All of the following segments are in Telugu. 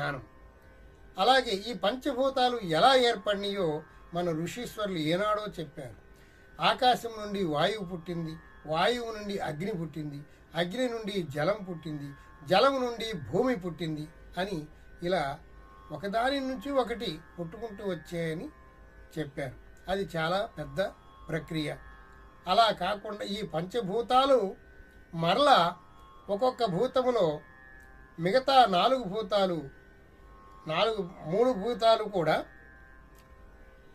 జ్ఞానం. అలాగే ఈ పంచభూతాలు ఎలా ఏర్పడినాయో మన ఋషీశ్వరులు ఏనాడో చెప్పారు. ఆకాశం నుండి వాయువు పుట్టింది వాయువు నుండి అగ్ని పుట్టింది అగ్ని నుండి జలం పుట్టింది జలం నుండి భూమి పుట్టింది అని ఇలా ఒకదాని నుంచి ఒకటి పుట్టుకుంటూ వచ్చాయని చెప్పారు. అది చాలా పెద్ద ప్రక్రియ. అలా కాకుండా ఈ పంచభూతాలు మరలా ఒక్కొక్క భూతములో మిగతా నాలుగు భూతాలు నాలుగు మూడు భూతాలు కూడా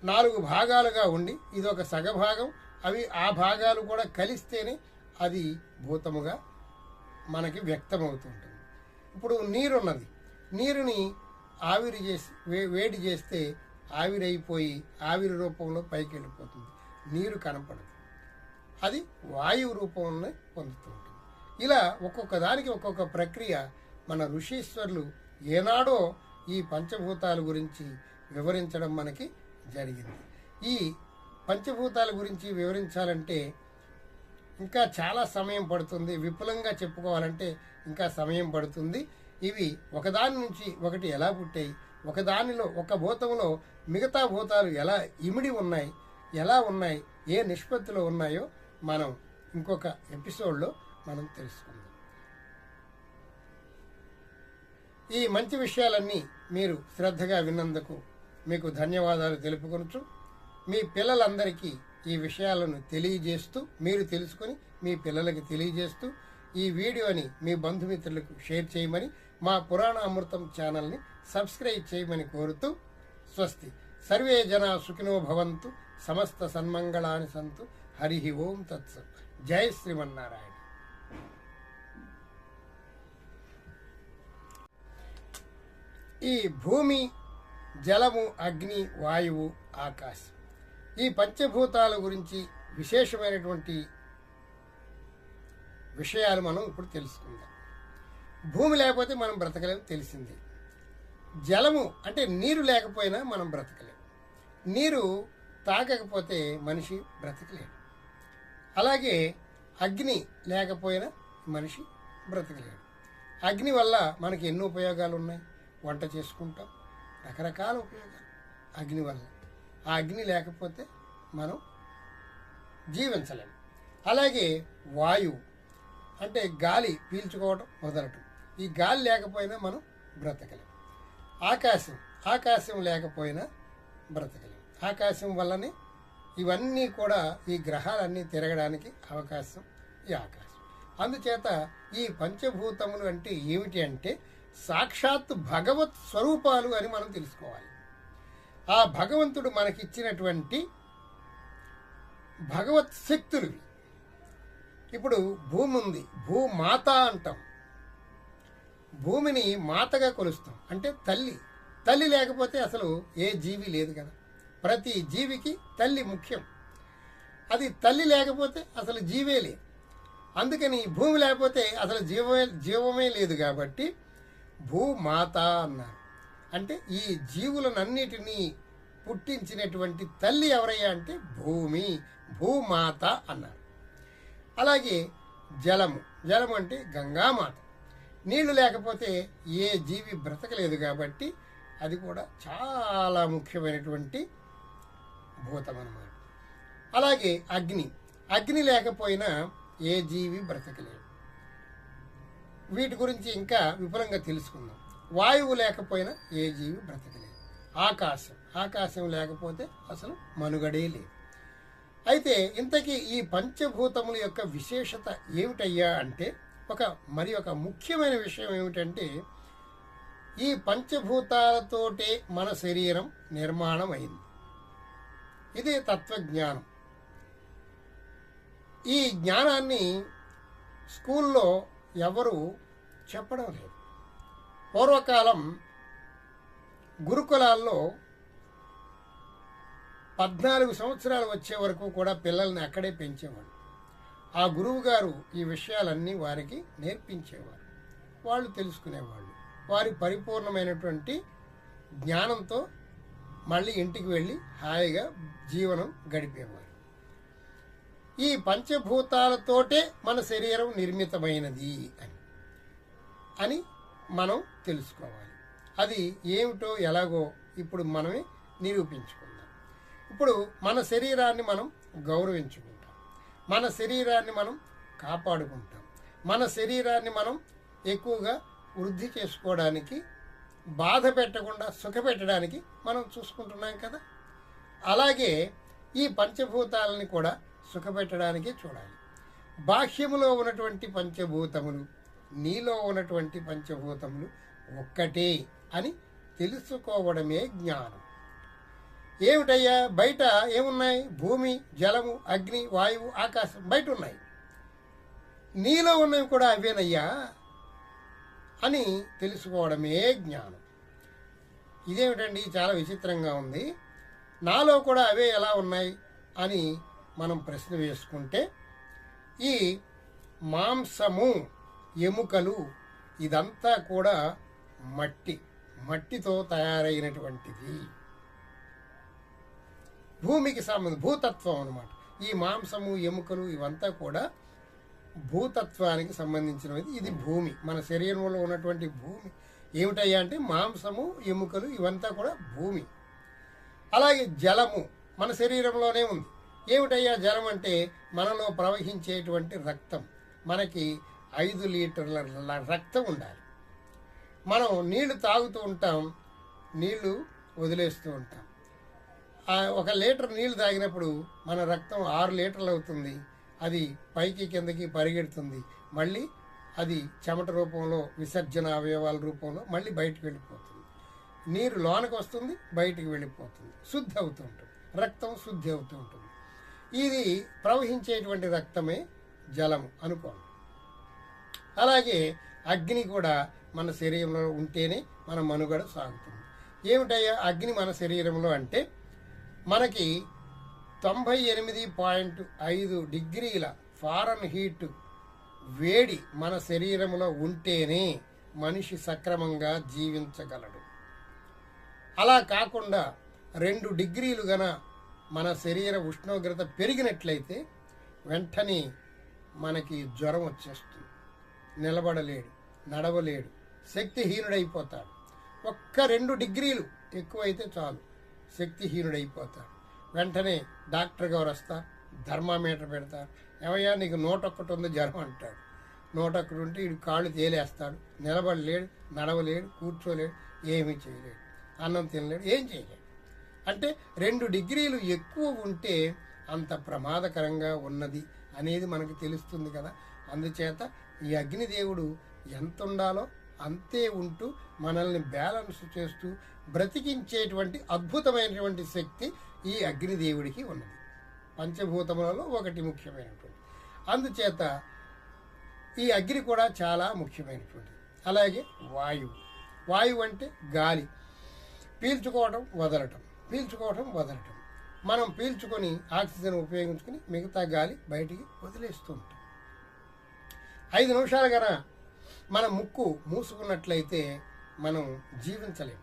నాలుగు భాగాలుగా ఉండి ఇది ఒక సగభాగం. అవి ఆ భాగాలు కూడా కలిస్తేనే అది భూతముగా మనకి వ్యక్తమవుతుంటుంది. ఇప్పుడు నీరున్నది. నీరుని ఆవిరి చేసి వే- వేడి చేస్తే ఆవిరైపోయి ఆవిరి రూపంలో పైకి వెళ్ళిపోతుంది నీరు కనపడదు. అది వాయువు రూపంలో పొందుతూ ఉంటుంది ఇలా ఒక్కొక్క దానికి ఒక్కొక్క ప్రక్రియ మన ఋషీశ్వరులు ఏనాడో ఈ పంచభూతాల గురించి వివరించడం మనకి జరిగింది. ఈ పంచభూతాల గురించి వివరించాలంటే ఇంకా చాలా సమయం పడుతుంది. విపులంగా చెప్పుకోవాలంటే ఇంకా సమయం పడుతుంది. ఇవి ఒకదాని నుంచి ఒకటి ఎలా పుట్టాయి? ఒకదానిలో ఒక భూతంలో మిగతా భూతాలు ఎలా ఇమిడి ఉన్నాయి? ఎలా ఉన్నాయి? ఏ నిష్పత్తిలో ఉన్నాయో మనం ఇంకొక ఎపిసోడ్లో మనం తెలుసుకుందాం. ఈ మంచి విషయాలన్నీ మీరు శ్రద్ధగా విన్నందుకు మీకు ధన్యవాదాలు తెలుపుకొనచ్చు మీ పిల్లలందరికీ ఈ విషయాలను తెలియజేస్తూ మీరు తెలుసుకొని మీ పిల్లలకి తెలియజేస్తూ ఈ వీడియోని మీ బంధుమిత్రులకు షేర్ చేయమని మా పురాణ అమృతం ఛానల్ని సబ్స్క్రైబ్ చేయమని కోరుతూ స్వస్తి. సర్వే జనా సుఖినో భవంతు సమస్త సన్మంగళాని సంతు. హరి ఓం తత్స జై శ్రీమన్నారాయణ. ఈ భూమి జలము అగ్ని వాయువు ఆకాశం. ఈ పంచభూతాల గురించి విశేషమైనటువంటి విషయాలు మనం ఇప్పుడు తెలుసుకుందాం. భూమి లేకపోతే మనం బ్రతకలేము తెలిసింది. జలము అంటే నీరు లేకపోయినా మనం బ్రతకలేము. నీరు తాగకపోతే మనిషి బ్రతకలేడు. అలాగే అగ్ని లేకపోయినా మనిషి బ్రతకలేడు. అగ్ని వల్ల మనకి ఎన్నో ఉపయోగాలు ఉన్నాయి. వంట చేసుకుంటాం. రకరకాల ఉపయోగాలు. అగ్ని వల్ల ఆ అగ్ని లేకపోతే మనం జీవించలేము అలాగే వాయువు. అంటే గాలి పీల్చుకోవడం మొదలటం. ఈ గాలి లేకపోయినా మనం బ్రతకలేం. ఆకాశం. ఆకాశం లేకపోయినా బ్రతకలేం. ఆకాశం వల్లనే ఇవన్నీ కూడా ఈ గ్రహాలన్నీ తిరగడానికి అవకాశం ఈ ఆకాశం. అందుచేత ఈ పంచభూతములు అంటే ఏమిటి అంటే సాక్షాత్ భగవత్ స్వరూపాలు అని మనం తెలుసుకోవాలి. ఆ భగవంతుడు మనకిచ్చినటువంటి భగవత్ శక్తులు. ఇప్పుడు భూమి ఉంది భూమాత అంటాం. భూమిని మాతగా కొలుస్తాం. అంటే తల్లి. తల్లి లేకపోతే అసలు ఏ జీవి లేదు కదా. ప్రతి జీవికి తల్లి ముఖ్యం. అది తల్లి లేకపోతే అసలు జీవే లేదు. అందుకని భూమి లేకపోతే అసలు జీవమే జీవమే లేదు కాబట్టి భూమాత అన్నారు. అంటే ఈ జీవులనన్నిటినీ పుట్టించినటువంటి తల్లి ఎవరయ్యా అంటే భూమి భూమాత అన్నారు. అలాగే జలము. జలము అంటే గంగామాత. నీళ్ళు లేకపోతే ఏ జీవి బ్రతకలేదు కాబట్టి అది కూడా చాలా ముఖ్యమైనటువంటి భూతం అన్నమాట. అలాగే అగ్ని. అగ్ని లేకపోయినా ఏ జీవి బ్రతకలేదు. వీటి గురించి ఇంకా విపులంగా తెలుసుకుందాం. వాయువు లేకపోయినా ఏ జీవి బ్రతకలేదు. ఆకాశం ఆకాశం లేకపోతే అసలు మనుగడే లేదు. అయితే ఇంతకీ ఈ పంచభూతముల యొక్క విశేషత ఏమిటయ్యా అంటే ఒక మరి ఒక ముఖ్యమైన విషయం ఏమిటంటే ఈ పంచభూతాలతోటే మన శరీరం నిర్మాణం అయింది ఇది తత్వజ్ఞానం. ఈ జ్ఞానాన్ని స్కూల్లో ఎవరు చెప్పడం లేదు. పూర్వకాలం గురుకులాల్లో పద్నాలుగు సంవత్సరాలు వచ్చే వరకు కూడా పిల్లల్ని అక్కడే పెంచేవాడు ఆ గురువు గారు ఈ విషయాలన్నీ వారికి నేర్పించేవారు. వాళ్ళు తెలుసుకునేవాళ్ళు. వారి పరిపూర్ణమైనటువంటి జ్ఞానంతో మళ్ళీ ఇంటికి వెళ్ళి హాయిగా జీవనం గడిపేవారు. ఈ పంచభూతాలతోటే మన శరీరం నిర్మితమైనది అని. అని మనం తెలుసుకోవాలి. అది ఏమిటో ఎలాగో ఇప్పుడు మనమే నిరూపించుకుందాం. ఇప్పుడు మన శరీరాన్ని మనం గౌరవించుకుంటాం. మన శరీరాన్ని మనం కాపాడుకుంటాం. మన శరీరాన్ని మనం ఎక్కువగా వృద్ధి చేసుకోవడానికి బాధ పెట్టకుండా సుఖ పెట్టడానికి మనం చూసుకుంటున్నాం కదా. అలాగే ఈ పంచభూతాలని కూడా సుఖపెట్టడానికి చూడాలి. బాహ్యములో ఉన్నటువంటి పంచభూతములు నీలో ఉన్నటువంటి పంచభూతములు ఒక్కటే అని తెలుసుకోవడమే జ్ఞానం. ఏమిటయ్యా? బయట ఏమున్నాయి? భూమి జలము అగ్ని వాయువు ఆకాశం బయట ఉన్నాయి నీలో ఉన్నవి కూడా అవేనయ్యా అని తెలుసుకోవడమే జ్ఞానం. ఇదేమిటండి? చాలా విచిత్రంగా ఉంది. నాలో కూడా అవే ఎలా ఉన్నాయి అని మనం ప్రశ్న వేసుకుంటే ఈ మాంసము ఎముకలు ఇదంతా కూడా మట్టి మట్టితో తయారైనటువంటిది. భూమికి సంబంధం భూతత్వం అనమాట ఈ మాంసము ఎముకలు ఇవంతా కూడా భూతత్వానికి సంబంధించినది ఇది భూమి. మన శరీరంలో ఉన్నటువంటి భూమి. ఏమిటయ్యా అంటే మాంసము ఎముకలు ఇవంతా కూడా భూమి. అలాగే జలము మన శరీరంలోనే ఉంది. ఏమిటయ్యా జలం అంటే? మనలో ప్రవహించేటువంటి రక్తం. మనకి ఐదు లీటర్ల రక్తం ఉండాలి. మనం నీళ్ళు తాగుతూ ఉంటాం నీళ్ళు వదిలేస్తూ ఉంటాం. ఒక లీటర్ నీళ్ళు తాగినప్పుడు మన రక్తం ఆరు లీటర్లు అవుతుంది. అది పైకి కిందకి పరిగెడుతుంది. మళ్ళీ అది చెమట రూపంలో విసర్జన అవయవాల రూపంలో మళ్ళీ బయటకు వెళ్ళిపోతుంది. నీరు లోనకి వస్తుంది బయటికి వెళ్ళిపోతుంది. శుద్ధి అవుతూ ఉంటుంది. రక్తం శుద్ధి అవుతూ ఉంటుంది. ఇది ప్రవహించేటువంటి రక్తమే జలము అనుకోండి. అలాగే అగ్ని కూడా మన శరీరంలో ఉంటేనే మన మనుగడ సాగుతుంది. ఏమిటయ్యా అగ్ని మన శరీరంలో అంటే మనకి తొంభై ఎనిమిది పాయింట్ ఐదు డిగ్రీల ఫారెన్ హీట్ వేడి మన శరీరంలో ఉంటేనే మనిషి సక్రమంగా జీవించగలడు. అలా కాకుండా రెండు డిగ్రీలు గన మన శరీర ఉష్ణోగ్రత పెరిగినట్లయితే వెంటనే మనకి జ్వరం వచ్చేస్తుంది. నిలబడలేడు నడవలేడు శక్తిహీనుడైపోతాడు. ఒక్క రెండు డిగ్రీలు ఎక్కువైతే చాలు శక్తిహీనుడైపోతాడు. వెంటనే డాక్టర్ గారు వస్తారు థర్మామీటర్ పెడతారు. ఏమయ్యా నీకు నూటొక్కటి ఉంది జ్వరం అంటాడు. నూటొక్కటి ఉంటే ఇడు కాళ్ళు తేలేస్తాడు. నిలబడలేడు నడవలేడు కూర్చోలేడు ఏమీ చేయలేడు. అన్నం తినలేడు ఏం చేయలేడు. అంటే రెండు డిగ్రీలు ఎక్కువ ఉంటే అంత ప్రమాదకరంగా ఉన్నది అనేది మనకు తెలుస్తుంది కదా. అందుచేత ఈ అగ్నిదేవుడు ఎంత ఉండాలో అంతే ఉంటూ మనల్ని బ్యాలెన్స్ చేస్తూ బ్రతికించేటువంటి అద్భుతమైనటువంటి శక్తి ఈ అగ్నిదేవుడికి ఉన్నది. పంచభూతములలో ఒకటి ముఖ్యమైనటువంటి అందుచేత ఈ అగ్ని కూడా చాలా ముఖ్యమైనటువంటిది. అలాగే వాయువు. వాయువు అంటే గాలి. పీల్చుకోవడం వదలటం. పీల్చుకోవటం వదలటం మనం పీల్చుకొని ఆక్సిజన్ ఉపయోగించుకొని మిగతా గాలి బయటికి వదిలేస్తూ ఉంటాం. ఐదు నిమిషాలు గన మన ముక్కు మూసుకున్నట్లయితే మనం జీవించలేం.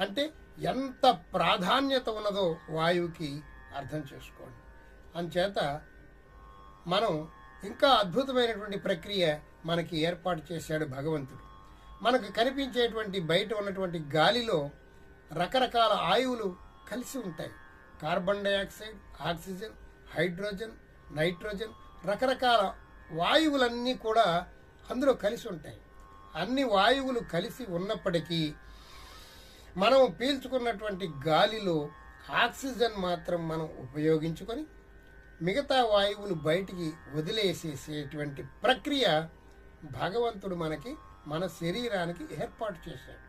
అంటే ఎంత ప్రాధాన్యత ఉన్నదో వాయువుకి అర్థం చేసుకోండి. అంచేత మనం ఇంకా అద్భుతమైనటువంటి ప్రక్రియ మనకి ఏర్పాటు చేశాడు భగవంతుడు. మనకు కనిపించేటువంటి బయట ఉన్నటువంటి గాలిలో రకరకాల ఆయువులు కలిసి ఉంటాయి carbon dioxide oxygen hydrogen nitrogen రకరకాల వాయువులన్నీ కూడా అందులో కలిసి ఉంటాయి అన్ని వాయువులు కలిసి ఉన్నప్పటికీ మనం పీల్చుకున్నటువంటి గాలిలో ఆక్సిజన్ మాత్రం మనం ఉపయోగించుకొని మిగతా వాయువులు బయటికి వదిలేసేసేటువంటి ప్రక్రియ భగవంతుడు మనకి మన శరీరానికి ఏర్పాటు చేశాడు.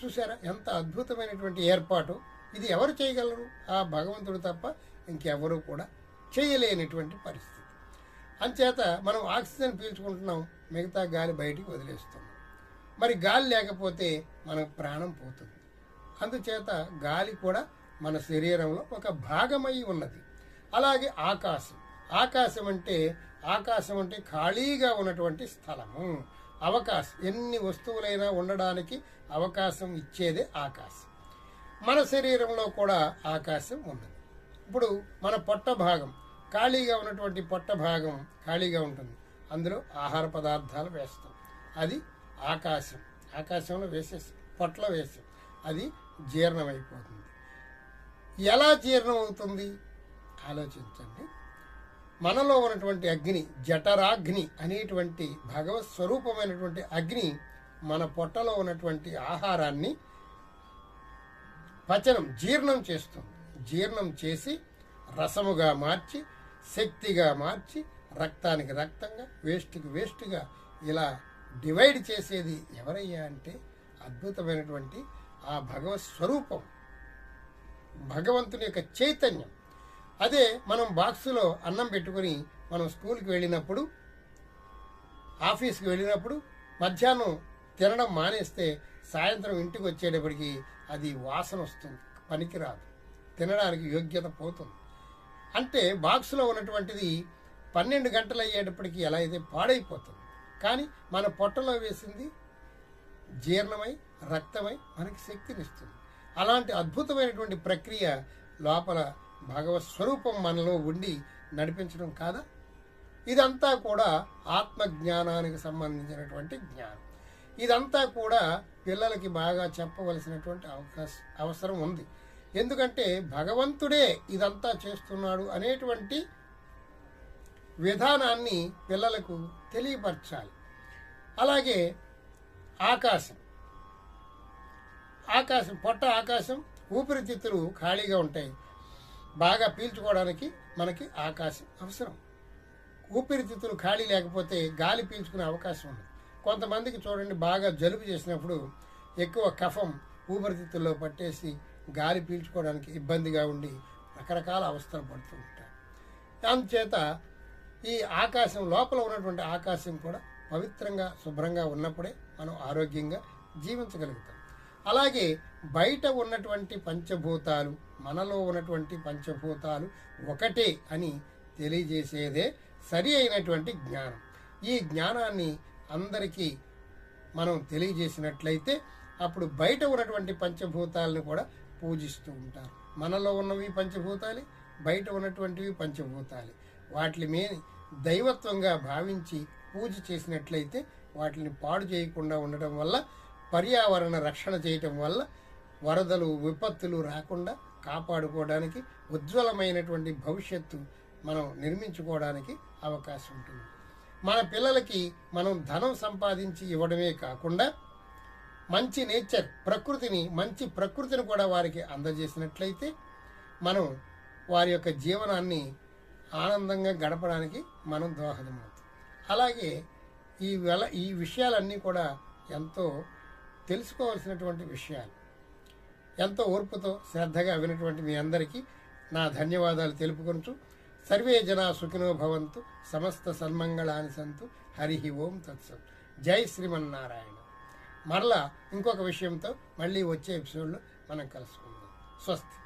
చూసారా ఎంత అద్భుతమైనటువంటి ఏర్పాటు? ఇది ఎవరు చేయగలరు? ఆ భగవంతుడు తప్ప ఇంకెవరూ కూడా చేయలేనటువంటి పరిస్థితి. అంచేత మనం ఆక్సిజన్ పీల్చుకుంటున్నాం మిగతా గాలి బయటికి వదిలేస్తున్నాం. మరి గాలి లేకపోతే మనకు ప్రాణం పోతుంది. అందుచేత గాలి కూడా మన శరీరంలో ఒక భాగమై ఉన్నది. అలాగే ఆకాశం. ఆకాశం అంటే ఆకాశం అంటే ఖాళీగా ఉన్నటువంటి స్థలము. అవకాశం. ఎన్ని వస్తువులైనా ఉండడానికి అవకాశం ఇచ్చేదే ఆకాశం. మన శరీరంలో కూడా ఆకాశం ఉంది. ఇప్పుడు మన పొట్ట భాగం ఖాళీగా ఉన్నటువంటి పొట్ట భాగం ఖాళీగా ఉంటుంది. అందులో ఆహార పదార్థాలు వేస్తాం. అది ఆకాశం. ఆకాశంలో వేసేసి పొట్టలో వేసాం అది జీర్ణమైపోతుంది. ఎలా జీర్ణం అవుతుంది ఆలోచించండి. మనలో ఉన్నటువంటి అగ్ని జఠరాగ్ని అనేటువంటి భగవత్ స్వరూపమైనటువంటి అగ్ని మన పొట్టలో ఉన్నటువంటి ఆహారాన్ని పచనం జీర్ణం చేస్తుంది. జీర్ణం చేసి రసముగా మార్చి శక్తిగా మార్చి రక్తానికి రక్తంగా వేస్ట్కి వేస్ట్గా ఇలా డివైడ్ చేసేది ఎవరయ్యా అంటే అద్భుతమైనటువంటి ఆ భగవత్ స్వరూపం. భగవంతుని యొక్క చైతన్యం. అదే మనం బాక్సులో అన్నం పెట్టుకొని మనం స్కూల్కి వెళ్ళినప్పుడు ఆఫీస్కి వెళ్ళినప్పుడు మధ్యాహ్నం తినడం మానేస్తే సాయంత్రం ఇంటికి వచ్చేటప్పటికి అది వాసన వస్తుంది పనికిరాదు తినడానికి యోగ్యత పోతుంది. అంటే బాక్సులో ఉన్నటువంటిది పన్నెండు గంటలు అయ్యేటప్పటికి ఎలా అయితే పాడైపోతుంది. కానీ మన పొట్టలో వేసింది జీర్ణమై రక్తమై మనకి శక్తినిస్తుంది. అలాంటి అద్భుతమైనటువంటి ప్రక్రియ లోపల భగవత్ స్వరూపం మనలో ఉండి నడిపించడం కాదా? ఇదంతా కూడా ఆత్మజ్ఞానానికి సంబంధించినటువంటి జ్ఞానం. ఇదంతా కూడా పిల్లలకి బాగా చెప్పవలసినటువంటి అవకాశం అవసరం ఉంది. ఎందుకంటే భగవంతుడే ఇదంతా చేస్తున్నాడు అనేటువంటి విధానాన్ని పిల్లలకు తెలియపరచాలి. అలాగే ఆకాశం. ఆకాశం పొట్ట ఆకాశం ఊపిరితిత్తులు ఖాళీగా ఉంటాయి. బాగా పీల్చుకోవడానికి మనకి ఆకాశం అవసరం. ఊపిరితిత్తులు ఖాళీ లేకపోతే గాలి పీల్చుకునే అవకాశం ఉంది కొంతమందికి చూడండి బాగా జలుబు చేసినప్పుడు ఎక్కువ కఫం ఊపిరితిత్తుల్లో పట్టేసి గాలి పీల్చుకోవడానికి ఇబ్బందిగా ఉండి రకరకాల అవస్థలు పడుతూ ఉంటారు. అందుచేత ఈ ఆకాశం లోపల ఉన్నటువంటి ఆకాశం కూడా పవిత్రంగా శుభ్రంగా ఉన్నప్పుడే మనం ఆరోగ్యంగా జీవించగలుగుతాం. అలాగే బయట ఉన్నటువంటి పంచభూతాలు మనలో ఉన్నటువంటి పంచభూతాలు ఒకటే అని తెలియజేసేదే సరి అయినటువంటి జ్ఞానం. ఈ జ్ఞానాన్ని అందరికీ మనం తెలియజేసినట్లయితే అప్పుడు బయట ఉన్నటువంటి పంచభూతాలను కూడా పూజిస్తూ ఉంటారు. మనలో ఉన్నవి పంచభూతాలే బయట ఉన్నటువంటివి పంచభూతాలే. వాటి మీద దైవత్వంగా భావించి పూజ చేసినట్లయితే వాటిని పాడు చేయకుండా ఉండటం వల్ల పర్యావరణ రక్షణ చేయటం వల్ల వరదలు విపత్తులు రాకుండా కాపాడుకోవడానికి ఉజ్వలమైనటువంటి భవిష్యత్తు మనం నిర్మించుకోవడానికి అవకాశం ఉంటుంది. మన పిల్లలకి మనం ధనం సంపాదించి ఇవ్వడమే కాకుండా మంచి నేచర్ ప్రకృతిని మంచి ప్రకృతిని కూడా వారికి అందజేసినట్లయితే మనం వారి యొక్క జీవనాన్ని ఆనందంగా గడపడానికి మనం దోహదమవుతాం. అలాగే ఈ వెల ఈ విషయాలన్నీ కూడా ఎంతో తెలుసుకోవాల్సినటువంటి విషయాలు ఎంతో ఓర్పుతో శ్రద్ధగా వినటువంటి మీ అందరికీ నా ధన్యవాదాలు తెలుపుకుంటూ సర్వే జనా సుఖినో భవంతు సమస్త సన్మంగళాని సంతు హరి ఓం తత్సత్. జై శ్రీమన్నారాయణ. మరలా ఇంకొక విషయంతో మళ్ళీ వచ్చే ఎపిసోడ్లో మనం కలుసుకుందాం. స్వస్తి.